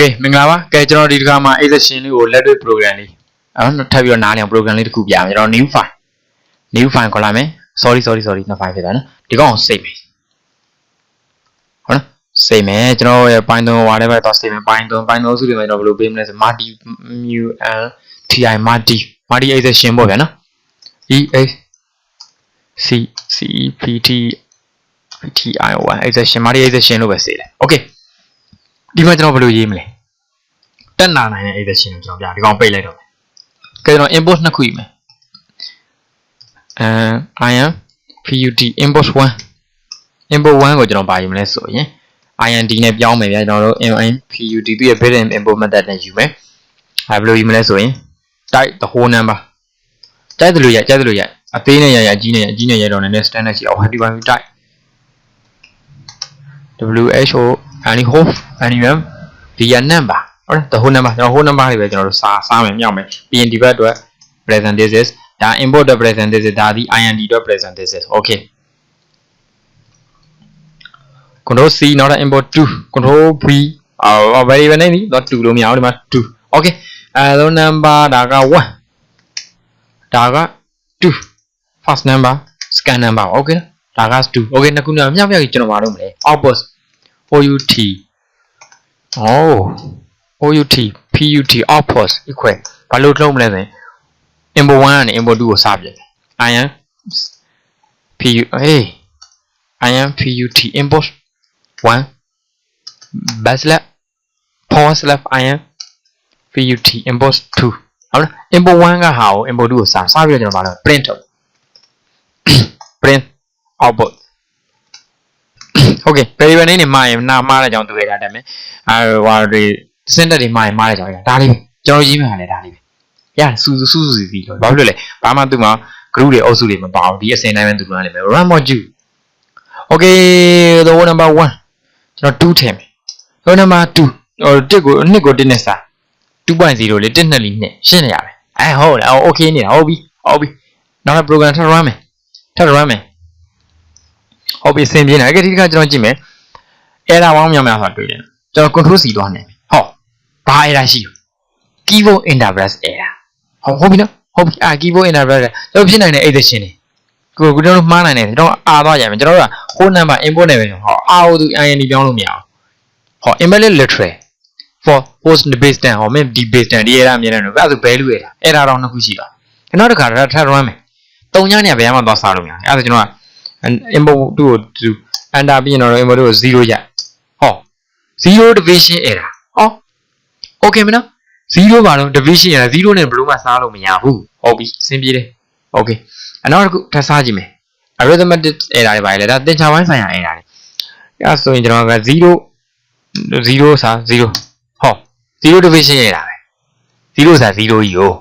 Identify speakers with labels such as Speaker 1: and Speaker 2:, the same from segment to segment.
Speaker 1: Okay မင်္ဂလာပါကဲကျွန်တော်ဒီတစ်ခါမှာ exception လေးကိုလက်တွေ့ program လေးအဲ့တော့ထပ်ပြီးတော့နားလည်အောင် program လေးတစ်ခုပြမယ်ကျွန်တော် new file new file ခေါ်လိုက်မယ် sorry sorry sorry နှစ် file ဖြစ်သွားနော်ဒီကောင်ကို save မယ်ဟုတ်နော် save မယ်ကျွန်တော်ရဲ့ python ဟိုဟာလည်းပဲတော့ save မယ် python python စုတွေမှာကျွန်တော်ဘယ်လိုပေးမလဲဆို multi mu l ti multi multi exception ပေါ့ဗျာနော် e x c c e p t t i o 1 exception multi exception လို့ပဲ save လိုက် okay ဒီမှာကျွန်တော်ဘယ်လိုရေးမလဲတက်နာနိုင်တဲ့ exception ကိုကျွန်တော်ပြဒီကောင်ပိတ်လိုက်တော့မယ်ကဲကျွန်တော် import နှစ်ခုယူမယ်အဲ im put import 1 import 1ကိုကျွန်တော်ပါယူမလဲဆိုရင် ind နဲ့ပြောင်းမယ်ဗျာကျွန်တော်တို့ im put သူ့ရဲ့ built-in import method နဲ့ယူမယ်အဲဘယ်လိုယူမလဲဆိုရင် type the whole number ကြိုက်တယ်လို့ရကြိုက်တယ်လို့ရအသေးနဲ့ရရအကြီးနဲ့အကြီးနဲ့ရတော့နည်းနည်း standard ရှိအောင် happy one type who any home anywhere ဒီရ number ဟုတ်လား the whole number ကျွန်တော် whole number တွေပဲကျွန်တော်တို့စာစားမယ်မြောက်မယ်ပြီးရင်ဒီဘက်အတွက် present this is ဒါ import အတွက် present this is ဒါဒီ ind အတွက် present this is okay control c နောက်တော့ import 2 control v အော် variable နဲ့ဒီတော့2လို့မရအောင်ဒီမှာ2 okay အဲတော့ number ဒါက1ဒါက2 first number scan number okay ဒါက2 okay နှစ်ခုနဲ့မြောက်မြောက်ကြီးကျွန်တော်မလုပ်မလဲ output OUT oh OUT PUT output equal ဘာလို့လုံးမလဲဆိုရင် input 1ကနေ input 2ကိုစပြတယ် IM PU hey IM PUT input 1 backslash forward slash IM PUT input 2ဟုတ်လား input 1ကဟာကို input 2ကိုစစပြီးတော့ကျွန်တော်ဘာလုပ် print ထုတ် print output okay variable name နေမှာရင်နာမှားတဲ့အကြောင်းတွေ့ရတာမယ်အဲဟိုတွေစင်တက်တွေမှာရင်မှားတဲ့အကြောင်းဒါလေးပဲကျွန်တော်ရေးမှလည်းဒါလေးပဲရစူးစူးစူးစူးစီလို့ဘာဖြစ်လို့လဲဘာမှသူ့မှာ group တွေအုပ်စုတွေမပါဘူးဒီအစင်တိုင်းပဲသူတို့ကလည်းမယ် run module okay the one number 1ကျွန်တော်2ထည့်မယ် the number 2ဟို1ကို2ကို1နဲ့စာ2.0လေ1နဲ့လီနဲ့ရှင်းနေရပဲအဲဟုတ်လား okay နေတာဟုတ်ပြီဟုတ်ပြီနောက်တော့ program ထပ် run မယ်ထပ် run မယ် ဟုတ်ပြီအဆင်ပြေနေတယ်ဒီတစ်ခါကျွန်တော်ကြည့်မယ် error ပေါင်းများများဆိုတာတွေ့တယ်ကျွန်တော် control C သွားနေပြီဟောဘာ error ရှိ keyboard interface error ဟုတ်ဟုတ်ပြီနော်ဟုတ်ပြီအာ keyboard interface ကျွန်တော်ဖြစ်နိုင်တဲ့ exception တွေကိုကိုကျွန်တော်မှားနိုင်တယ်ကျွန်တော်အာသွားကြမယ်ကျွန်တော်တို့က whole number import နဲ့ပဲဟောအာကိုသူ ind ပြောင်းလို့မရအောင်ဟော embedded literal for host base 10ဟောမင်းဒီ base 10ဒီ error အမြင်နဲ့တော့အဲ့ဒါဆို value error error တော့နှစ်ခုရှိပါနောက်တစ်ခါထပ် run မယ်တုံညနေဘယ်မှသွားစားလို့မရအဲ့ဒါကျွန်တော်က import 2ကိုသူ enter ပြီးရင်တော့ import ကို0ရဟော0 division error ဟော okay မနော်0ပါတော့ division error 0နဲ့ဘယ်လိုမှစားလို့မရဘူးဟုတ်ပြီအဆင်ပြေတယ် okay အနောက်တစ်ခုထပ်စားကြည့်မယ် arithmetic error တွေပါလေဒါသင်္ချာပိုင်းဆိုင်ရာ error တွေအဲဆိုရင်ကျွန်တော်က0 0စာ0ဟော0 division error ပဲ0စာ0ကြီးကို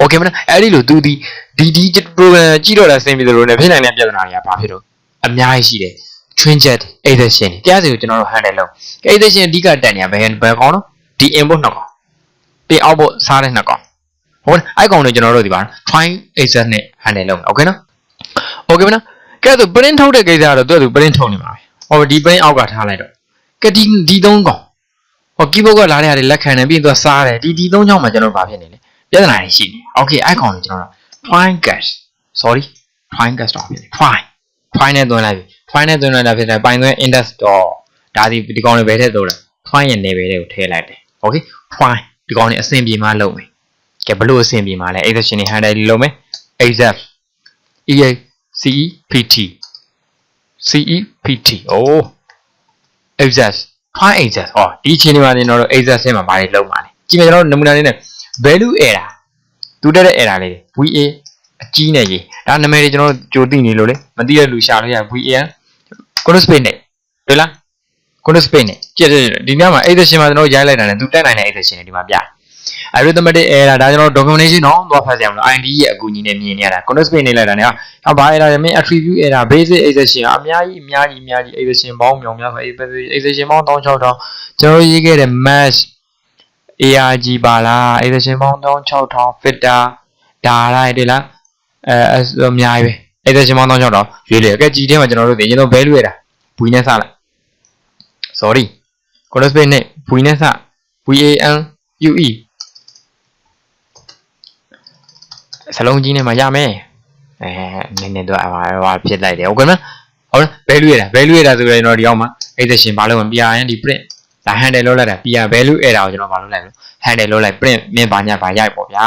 Speaker 1: okay မနော်အဲ့ဒီလိုသူဒီ ဒီဒီ program ကြည့်တော့တာစင်ပြီးသလိုနဲ့ဖြစ်နိုင်တဲ့ပြဿနာတွေကဘာဖြစ်တော့အများကြီးရှိတယ် trinket exception တွေတရားစီကိုကျွန်တော်တို့ handle လုပ် exception အဓိကတန်ညာဘယ်ဘယ်ကောင်းတော့ဒီ input နှစ်ကောင်ပြီး output စားတဲ့နှစ်ကောင်ဟုတ်လားအဲ့ကောင်တွေကျွန်တော်တို့ဒီပါ try exception နဲ့ handle လုပ်မယ် okay နော် okay မနော်ကဲဆို print ထုတ်တဲ့ကိစ္စကတော့သူကသူ print ထုတ်နေမှာပဲဟောဒီ print အောက်ကထားလိုက်တော့ကဲဒီဒီသုံးကောင်ဟော keyboard ကလာတဲ့ဟာတွေလက်ခံနေပြီးသူကစားတယ်ဒီဒီသုံးချောင်းမှာကျွန်တော်ဘာဖြစ်နေလဲပြဿနာတွေရှိနေ okay အဲ့ကောင်တွေကျွန်တော်တို့ try gas sorry try gas တော့ဖြစ်တယ် try try နဲ့သွင်းလိုက်ပြီ try နဲ့သွင်းလိုက်တာဖြစ်တယ်ပိုင်သွင်း index တော့ဒါဒီဒီကောင်တွေဘယ်ထည့်သုံးလဲ try ရဲ့ level တွေကိုထည့်လိုက်တယ် okay try ဒီကောင်တွေအဆင်ပြေမှလုပ်မယ်ကဲဘလို့အဆင်ပြေမှလဲ exception တွေ handle လုပ်မယ် except e a c e p t c e p t အိုး except try except ဟောဒီအချိန်ဒီမှာနေတော့ except ဆင်းမှာဘာတွေလုပ်မှာလဲကြည့်မယ်ကျွန်တော်နမူနာလေးနဲ့ value error တူတက်တဲ့ error လေး VA အကြီးနဲ့ရေးဒါနာမည်တွေကျွန်တော်ကြိုသိနေလို့လေမသိတဲ့လူရှာလို့ရ VA control space နဲ့တွေ့လား control space နဲ့ကြည့်တယ်ဒီညမှာ exception မှာကျွန်တော်ရိုက်လိုက်တာနဲ့သူတက်နိုင်တဲ့ exception တွေဒီမှာပြ arithmetic error ဒါကျွန်တော် documentation တော့သွားဖတ်ကြရမလို့ ID ရဲ့အကူအညီနဲ့မြင်နေရတာ control space နဲ့လိုက်တာနဲ့ဟာဘာ error လဲမင်း attribute error basic exception အများကြီးအများကြီးအများကြီး exception ပေါင်းမြောင်များဆို exception ပေါင်း16000ကျွန်တော်ရေးခဲ့တဲ့ match ARG ပါလား exception ပေါင်း16000 filter ဒါလိုက်တယ်လား အဲအများကြီးပဲ exception ပေါင်း16000ရွေးလေကဲကြည်ထဲမှာကျွန်တော်တို့သိရင်တော့ value ရတာ v နဲ့စလိုက် sorry control space နဲ့ v နဲ့စ VAN UE စလုံးကြီးနဲ့မှရမယ်အဲနည်းနည်းတော့အဟာဖြစ်လိုက်တယ်ဟုတ်ကဲ့မဟုတ်လား value ရတာ value ရတာဆိုရင်တော့ဒီအောက်မှာ exception ဘာလို့မ PRN ဒီ print ဒါ handle လုပ်လိုက်တာ PR value အဲ့ဒါကိုကျွန်တော်ဘာလုပ်လိုက်လဲ handle လုပ်လိုက် print မြင်ပါညာပါရိုက်ပေါ့ဗျာ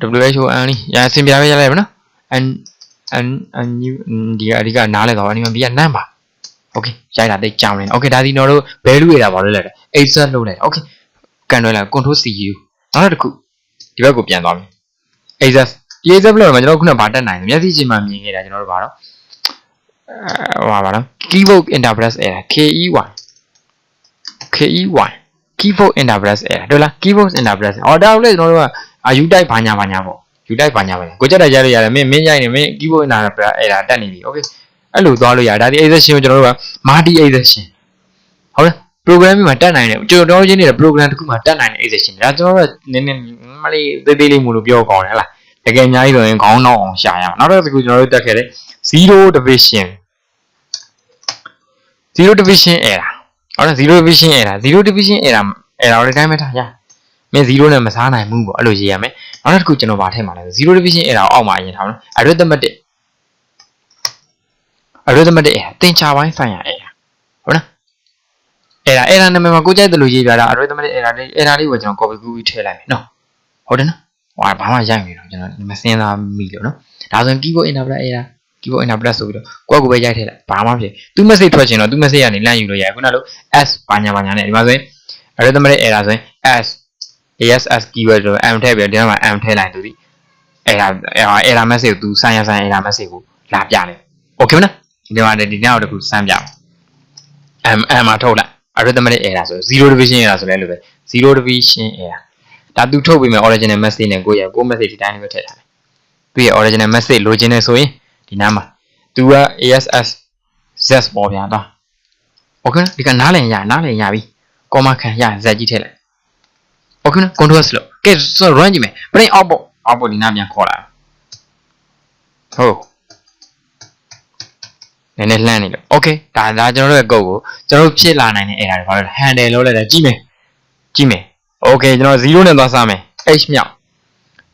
Speaker 1: WHO N လေးရအဆင်ပြေပဲရလိုက်ပါနော် N N N ဒီအဓိကနားလဲသွားပါဒီမှာ B ကနန်းပါ Okay ရိုက်တာတိတ်ကြောင်းနေ Okay ဒါဒီတော့တို့ value ရတာပါလို့လဲ exact လို့လဲ Okay ကန်တွဲလာ control C U နောက်တစ်ခုဒီဘက်ကိုပြန်သွားမယ် exact exact လို့မှာကျွန်တော်ခုနဗာတက်နိုင်တယ်မျက်စိချင်းမှမြင်နေတာကျွန်တော်တို့ဗာတော့ဟိုပါနော် keyboard interface error KEY KEY keyboard interface error တို့လား keyboard interface error အော်ဒါလည်းကျွန်တော်တို့က အာ U type ဘာညာဘာညာပေါ့ U type ဘာညာဘာညာကိုကြက်တက်ရရရတယ်မင်းမင်းရိုက်နေမင်း keyboard interpret error တက်နေပြီ okay အဲ့လိုသွားလို့ရတယ်ဒါဒီ exception ကိုကျွန်တော်တို့က multi exception ဟုတ်လား programming မှာတက်နိုင်တယ်ကျွန်တော်တို့ချင်းနေတဲ့ program တစ်ခုမှာတက်နိုင်တဲ့ exception ဒါကျွန်တော်တို့နည်းနည်းမလေးသေးသေးလေးမလို့ပြောကောင်းတယ်ဟလားတကယ်အများကြီးဆိုရင်ခေါင်းနောက်အောင်ရှာရအောင်နောက်တစ်ခုကျွန်တော်တို့တက်ခဲ့တဲ့0 division 0 division error ဟုတ်လား0 division error 0 division error error တွေတိုင်းပဲထားရ မင်း0နဲ့မစားနိုင်ဘူးပေါ့အဲ့လိုရေးရမယ်နောက်တစ်ခုကျွန်တော်ဗာထည့်မှာလဲ0 division error အောက်မှာအရင်ထားမယ် arithmetic arithmetic error သင်္ချာပိုင်းဆိုင်ရာ error ဟုတ်လား error error နာမည်မှာကိုကြိုက်တယ်လို့ရေးပြတာ arithmetic error လေး error လေးကိုကျွန်တော် copy ကူးပြီးထည့်လိုက်မယ်နော်ဟုတ်တယ်နော်ဟိုဘာမှရိုက်နေတော့ကျွန်တော်မစင်းစားမိလို့နော်ဒါဆိုရင် keyboard interpret error keyboard interpret ဆိုပြီးတော့ကိုယ့်ကိုယ်ပဲရိုက်ထည့်လိုက်ဘာမှမဖြစ်သူ message ထွက်ချင်တော့သူ message ကနေလန့်ယူလို့ရတယ်ခုနကလို့ s ဘာညာဘာညာနဲ့ဒီမှာဆိုရင် arithmetic error ဆိုရင် s ASS keyword ဆို m ထည့်ပြီးတော့ဒီမှာ m ထည့်လိုက်သူဒီ error error error message ကိုသူဆိုင်ရဆိုင် error message ကိုလာပြတယ် okay မလားဒီမှာဒီနောက်တစ်ခုစမ်းပြမယ် m m မှာထုတ်လိုက် arithmetic error ဆို0 division error ဆိုလဲလို့ပဲ0 division error ဒါသူထုတ်ပြီးမယ် original message နဲ့ကိုယ့်ရဲ့ကို message ဒီတိုင်းလေးပဲထည့်ထားတယ်သူရဲ့ original message လိုချင်နေဆိုရင်ဒီနားမှာသူက ASS z ပေါ်ပြန်တော့ okay ဒီကနားလည်ရနားလည်ရပြီ comma ခံရ z ကြီးထည့်လိုက် okay နော် control slow ကဲဆို run ကြည့်မယ် print output output ဒီနားပြန်ခေါ်လာဟုတ်နည်းနည်းလှမ်းနေလို့ okay ဒါဒါကျွန်တော်တို့ရဲ့ code ကိုကျွန်တော်တို့ဖြစ်လာနိုင်တဲ့ error တွေဘာလို့လဲ handle လုပ်လိုက်တာကြည့်မယ်ကြည့်မယ် okay ကျွန်တော်0နဲ့သွားစားမယ် h မြောက်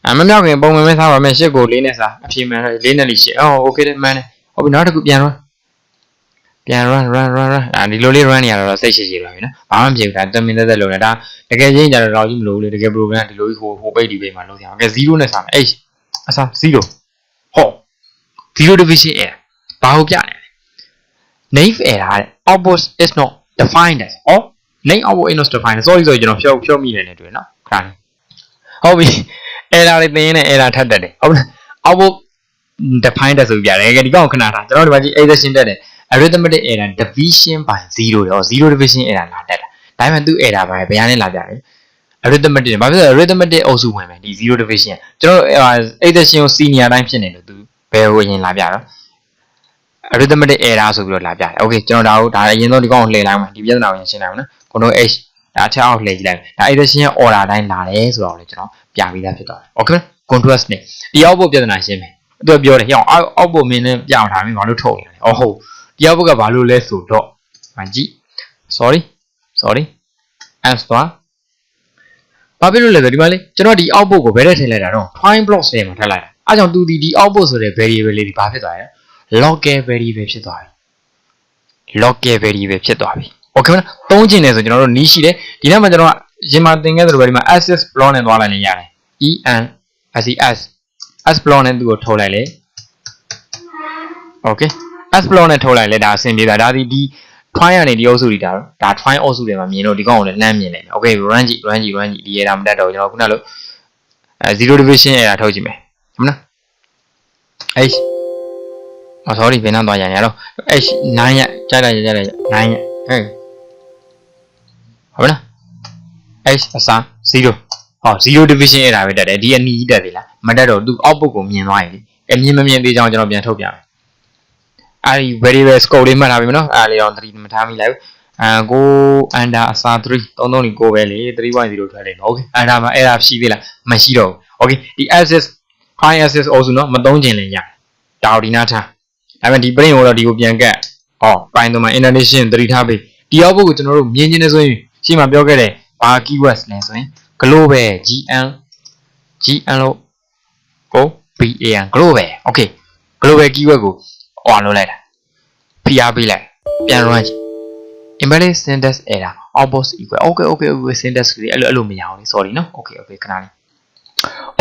Speaker 1: အမမြောက်ခင်ပုံမှန်ပဲစားပါမယ်8ကို4နဲ့စားအဖြေမှန်တော့4နဲ့လေး8အော် okay တယ်မှန်တယ်ဟုတ်ပြီနောက်တစ်ခုပြန် run ပြန် run run run run ဒါဒီလိုလေး run နေရတော့စိတ်ရှိရှိပါပြီနော်ဘာမှမဖြစ်ဘူးဒါတမင်သက်သက်လုပ်နေတာတကယ်ချင်းကြတော့တော့ကြီးမလို့လေတကယ် program ဒီလိုကြီးဟိုဟိုပိတ်ဒီပိတ်မှာလုပ်ကြအောင်ကဲ0နဲ့စားမယ် h အစား0ဟော0 division error ဘာကိုပြလဲ naive error တဲ့ output is not defined as ဩ name output is not defined sorry ဆိုကျွန်တော်ဖြုတ်ဖြုတ်မိတယ်နဲ့တွေ့နော်ခါနေဟုတ်ပြီ error တွေသင်ရင်းနဲ့ error ထပ်တက်တယ်ဟုတ်လား output defined ဆိုပြတယ်ဒီကောင်ခဏထားကျွန်တော်ဒီမှာကြည့် exception တက်တယ် arithmetic error division by 0ရော0 division error လာတက်တာဒါပေမဲ့သူ error ပဲဘယ်ကနေလာကြလဲ arithmetic ဘာဖြစ်လဲ arithmetic အုပ်စုဝင်မယ်ဒီ0 division ကျွန်တော် exception ကို senior တိုင်းဖြစ်နေလို့သူဘယ်ကိုအရင်လာပြတော့ arithmetic error ဆိုပြီးတော့လာပြတယ်။ Okay ကျွန်တော်ဒါကိုဒါအရင်ဆုံးဒီကောင်ကိုလှည့်လိုက်မှာဒီပြဿနာကိုရင်ရှင်းလိုက်မှာနော်။ Ctrl H ဒါအထက်အောက်လှည့်ကြည့်လိုက်။ဒါ exception ရဲ့ order တိုင်းလာတယ်ဆိုတော့လေကျွန်တော်ပြပြီးသားဖြစ်သွားတယ်။ Okay Ctrl S နဲ့ဒီ output ပြဿနာရှင်းမယ်။သူကပြောတယ်ဟေ့အောင် output မင်းနဲ့ပြအောင်ထားမင်းဘာလို့ထုတ်နေလဲ။အော်ဟုတ် ဒီ output ကဘာလို့လဲဆိုတော့မကြည့် sorry sorry S သွားဘာဖြစ်လို့လဲဆိုဒီမှာလေကျွန်တော်ဒီ output ကိုဘယ်ထဲထည့်လိုက်တာတော့ find blocks ထဲမှာထည့်လိုက်တာ။အဲကြောင့်သူဒီဒီ output ဆိုတဲ့ variable လေးဒီဘာဖြစ်သွားလဲ local variable ဖြစ်သွားပြီ local variable ဖြစ်သွားပြီ okay မလားသုံးချင်တယ်ဆိုကျွန်တော်တို့နီးရှိတယ်ဒီနောက်မှာကျွန်တော်ကရင်မှာသင်ခဲ့သလိုပဲဒီမှာ access block နဲ့သွားလိုက်နေရတယ် en ses s block နဲ့သူ့ကိုထုတ်လိုက်လေ okay s block နဲ့ထုတ်လိုက်လေဒါအဆင်ပြေတာဒါဒီဒီ try ရနေဒီအုပ်စုတွေဒါဒါ try အုပ်စုတွေမှာမြင်လို့ဒီကောင်ကိုလည်းလမ်းမြင်လိုက်မယ် okay run ကြည့် run ကြည့် run ကြည့်ဒီ error မတက်တော့ကျွန်တော်ခုနလိုအဲ0 division error ထုတ်ကြည့်မယ်ဟုတ်မလား h อ๋อ sorry ဘယ်နှသွားရရတော့ h 9ရက်ကြိုက်လိုက်ကြိုက်လိုက်9ရက်ဟဲ့ဟုတ်လား h အစား0ဟော0 division အဲ့ဒါပဲတက်တယ်ဒီအနီးကြီးတက်သေးလားမတက်တော့သူ output ကိုမြင်သွားရင်အမြင်မမြင်သေးကြောင်းကျွန်တော်ပြန်ထုတ်ပြမယ် အဲ့ဒီ variable scope လေးမှတ်ထားပြီမနော်အဲ့ဒါလေးတော့3မထားမိလိုက်ဘူးအဲကို under အစား3 33ကိုပဲလေ3.0ထွက်လိမ့်မယ် okay အဲ့ဒါမှအဲ့ဒါရှိသေးလားမရှိတော့ဘူး okay ဒီ access high access also เนาะမသုံးချင်လည်းရတယ်ဒါအော်ဒီနာထားဒါပေမဲ့ဒီ print ကိုတော့ဒီကိုပြန်ကတ် ဟော Python မှာ indentation သတိထားပေးဒီ output ကိုကျွန်တော်တို့မြင်ချင်းနေဆိုရင်ရှေ့မှာပြောခဲ့တဲ့ဘာ keywords လဲဆိုရင် global gl gl လို့ကို ban global okay global keyword ကို ဟောလုပ်လိုက်တာဖိအားပေးလိုက်ပြန် run ကြည့် embedded syntax error output equal okay okay okay syntax ကလေးအဲ့လိုအဲ့လိုမရအောင်လေ sorry နော် okay okay ခဏလေး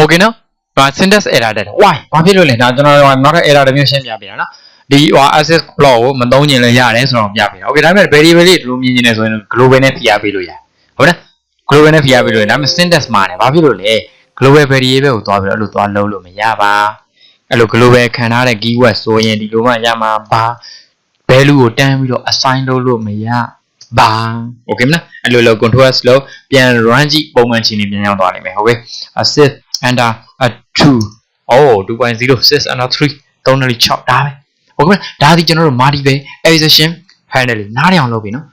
Speaker 1: okay နော်ဘာ syntax error တက်တယ် why ဘာဖြစ်လို့လဲဒါကျွန်တော်နောက်ထပ် error တစ်မျိုးရှင်းပြပေးတာနော်ဒီဟို access block ကိုမသုံးကျင်လည်းရတယ်ဆိုတော့ပြပေးတာ okay ဒါပေမဲ့ variable လေးဒီလိုမြင်နေတယ်ဆိုရင် global နဲ့ဖိအားပေးလို့ရတယ်ဟုတ်လား global နဲ့ဖိအားပေးလို့ရတယ်ဒါပေမဲ့ syntax မှာတယ်ဘာဖြစ်လို့လဲ global variable ကိုသွားပြီးတော့အဲ့လိုသွားလုံးလို့မရပါ အဲ့လို global ခံထားတဲ့ keyword ဆိုရင်ဒီလိုမှရမှာပါ value ကိုတန်းပြီးတော့ assign လုပ်လို့မရပါ okay မလားအဲ့လိုလို control s လို့ပြန် run ကြည့်ပုံမှန်ချင်းနေပြန်ရောက်သွားနိုင်မယ်ဟုတ်ကဲ့ assist enter a 2 oh 2.0 6 enter 3 3.6ဒါပဲဟုတ်ကဲ့ဒါဒီကျွန်တော်တို့ multiple exception handling နားရအောင်လုပ်ပြီနော်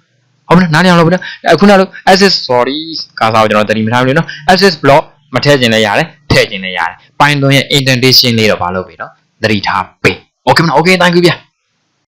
Speaker 1: ဟုတ်မလားနားရအောင်လုပ်ပြီနော်အခုနောက်လို့ access sorry ကာစာကိုကျွန်တော်တတိမထားဘူးလေနော် access block မထည့်ခြင်းလည်းရတယ် ထည့်ခြင်းလည်းရတယ် Python ရဲ့ indentation လေးတော့မလုပ်ပြီနော်သတိထားပေး okay မလား okay thank you ဗျာ